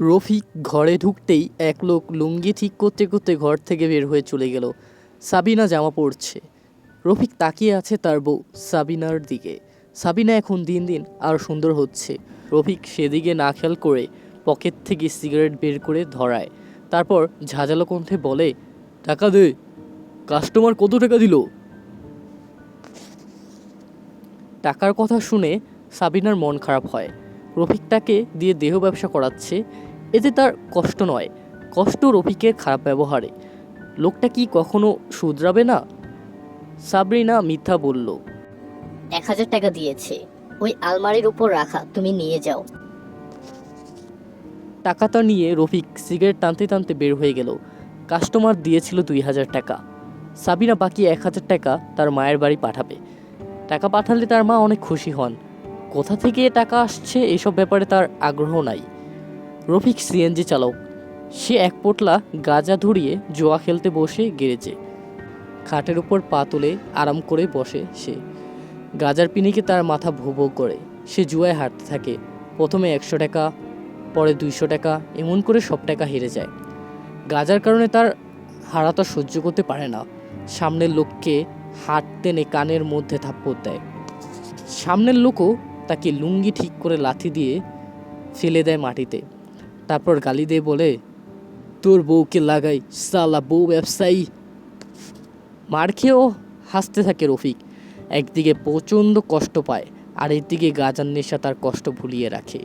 রফিক ঘরে ঢুকতেই এক লোক লুঙ্গি ঠিক করতে করতে ঘর থেকে বের হয়ে চলে গেল। সাবিনা জামা পরছে। রফিক তাকিয়ে আছে তার বউ সাবিনার দিকে। সাবিনা এখন দিন দিন আরও সুন্দর হচ্ছে। রফিক সেদিকে না খেয়াল করে পকেট থেকে সিগারেট বের করে ধরায়। তারপর ঝাঁঝালো কণ্ঠে বলে, টাকা দে। কাস্টমার কত টাকা দিল? টাকার কথা শুনে সাবিনার মন খারাপ হয়। রফিক তাকে দিয়ে দেহ ব্যবসা করাচ্ছে। এতে তার কষ্ট নয় কষ্ট রফিকের খারাপ ব্যবহারে। লোকটা কি কখনো শুধরাবে না? সাবরিনা মিথ্যা বলল। এক হাজার টাকা দিয়েছে। ওই আলমারির উপর রাখা তুমি নিয়ে যাও। টাকাটা নিয়ে রফিক সিগারেট টানতে টানতে বের হয়ে গেল। কাস্টমার দিয়েছিল দুই হাজার টাকা। সাবিনা বাকি এক হাজার টাকা তার মায়ের বাড়ি পাঠাবে। টাকা পাঠালে তার মা অনেক খুশি হন। কোথা থেকে টাকা আসছে এসব ব্যাপারে তার আগ্রহ নাই। রফিক সিএনজি চালক। সে এক পোটলা গাঁজা ধরিয়ে জোয়া খেলতে বসে গেড়েছে। খাটের উপর পা তুলে আরাম করে বসে সে। গাজার পিনিকে তার মাথা ভো ভো করে। সে জুয়ায় হাঁটতে থাকে। প্রথমে একশো টাকা, পরে দুইশো টাকা, এমন করে সব টাকা হেরে যায়। গাজার কারণে তার হারাতা সহ্য করতে পারে না। সামনের লোককে হাত টেনে কানের মধ্যে থাপ্পড় দেয়। সামনের লোকও তাকে লুঙ্গি ঠিক করে লাথি দিয়ে ফেলে দেয় মাটিতে। তারপর গালি দিয়ে বলে, তোর বউকে লাগাই, সালা বউ ব্যবসায়ী। মার খেয়েও হাসতে থাকে রফিক। একদিকে প্রচণ্ড কষ্ট পায় আর একদিকে গাজার নেশা তার কষ্ট ভুলিয়ে রাখে।